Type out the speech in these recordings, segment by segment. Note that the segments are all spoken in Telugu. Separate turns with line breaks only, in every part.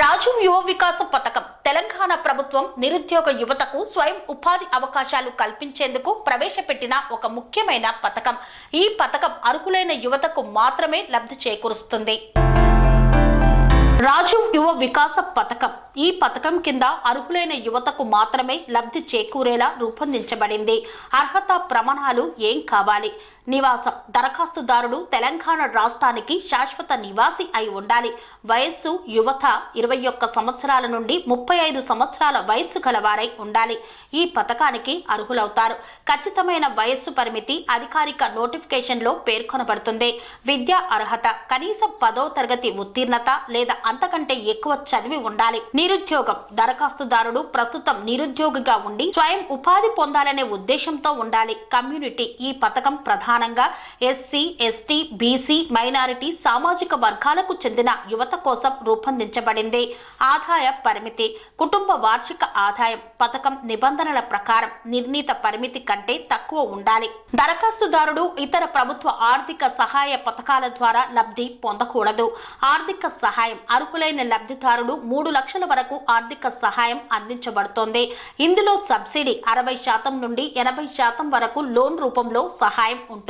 రాజీవ్ యువ వికాస పథకం. తెలంగాణ ప్రభుత్వం నిరుద్యోగ యువతకు స్వయం ఉపాధి అవకాశాలు కల్పించేందుకు ప్రవేశపెట్టిన ఒక ముఖ్యమైన పథకం. ఈ పథకం అర్హులైన యువతకు మాత్రమే లబ్ధి చేకూరుస్తుంది. రాజీవ్ యువ వికాస పథకం. ఈ పథకం కింద అర్హులైన యువతకు మాత్రమే లబ్ధి చేకూరేలా రూపొందించబడింది. అర్హత ప్రమాణాలు ఏం కావాలి? నివాసం. దరఖాస్తుదారుడు తెలంగాణ రాష్ట్రానికి శాశ్వత నివాసి అయి ఉండాలి. వయస్సు యువత ఇరవై ఒక్క సంవత్సరాల నుండి ముప్పై ఐదు సంవత్సరాల వయస్సు గలవారై ఉండాలి. ఈ పథకానికి అర్హులవుతారు. ఖచ్చితమైన వయస్సు పరిమితి అధికారిక నోటిఫికేషన్లో పేర్కొనబడుతుంది. విద్యా అర్హత కనీసం పదో తరగతి ఉత్తీర్ణత లేదా అంతకంటే ఎక్కువ చదివి ఉండాలి. నిరుద్యోగం దరఖాస్తుదారుడు ప్రస్తుతం నిరుద్యోగిగా ఉండి స్వయం ఉపాధి పొందాలనే ఉద్దేశంతో ఉండాలి. కమ్యూనిటీ ఈ పథకం ప్రధాన ప్రధానంగా ఎస్సీ ఎస్టీ బీసీ మైనారిటీ సామాజిక వర్గాలకు చెందిన యువత కోసం రూపొందించబడింది. ఆదాయ పరిమితి కుటుంబ వార్షిక ఆదాయం పథకం నిబంధనల ప్రకారం నిర్ణీత పరిమితి కంటే తక్కువ ఉండాలి. దరఖాస్తుదారుడు ఇతర ప్రభుత్వ ఆర్థిక సహాయ పథకాల ద్వారా లబ్ధి పొందకూడదు. ఆర్థిక సహాయం అర్హులైన లబ్ధిదారుడు మూడు లక్షల వరకు ఆర్థిక సహాయం అందించబడుతోంది. ఇందులో సబ్సిడీ అరవై శాతం నుండి ఎనభై శాతం వరకు లోన్ రూపంలో సహాయం ఉంటుంది.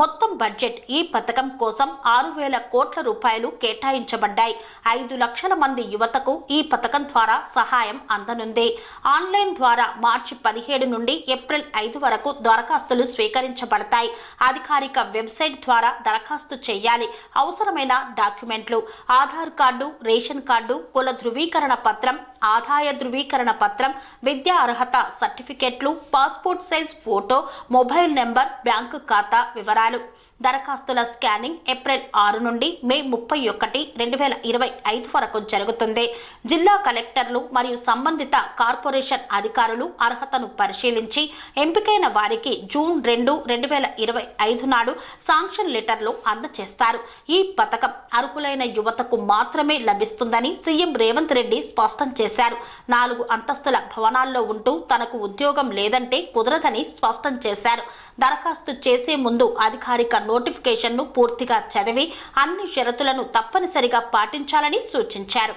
మొత్తం బడ్జెట్ ఈ పథకం కోసం ఆరు వేల కోట్ల రూపాయలు కేటాయించబడ్డాయి. ఐదు లక్షల మంది యువతకు ఈ పథకం ద్వారా సహాయం అందనుంది. ఆన్లైన్ ద్వారా మార్చి పదిహేడు నుండి ఏప్రిల్ ఐదు వరకు దరఖాస్తులు స్వీకరించబడతాయి. అధికారిక వెబ్సైట్ ద్వారా దరఖాస్తు చేయాలి. అవసరమైన డాక్యుమెంట్లు ఆధార్ కార్డు రేషన్ కార్డు కుల ధృవీకరణ పత్రం ఆదాయ ధృవీకరణ పత్రం విద్యా అర్హత సర్టిఫికెట్లు passport size photo mobile number bank ఖాతా వివరాలు. దరఖాస్తుల స్కానింగ్ ఏప్రిల్ ఆరు నుండి మే ముప్పై ఒకటి రెండు వేల ఇరవై ఐదు వరకు జరుగుతుంది. జిల్లా కలెక్టర్లు మరియు సంబంధిత కార్పొరేషన్ అధికారులు అర్హతను పరిశీలించి ఎంపికైన వారికి జూన్ రెండు రెండు వేల ఇరవై ఐదు నాడు శాంక్షన్ లెటర్లు అందజేస్తారు ఈ పథకం అర్హులైన యువతకు మాత్రమే లభిస్తుందని సీఎం రేవంత్ రెడ్డి స్పష్టం చేశారు. నాలుగు అంతస్తుల భవనాల్లో ఉంటూ తనకు ఉద్యోగం లేదంటే కుదరదని స్పష్టం చేశారు. దరఖాస్తు చేసే ముందు అధికారిక నోటిఫికేషన్ను పూర్తిగా చదివి అన్ని షరతులను తప్పనిసరిగా పాటించాలని సూచించారు.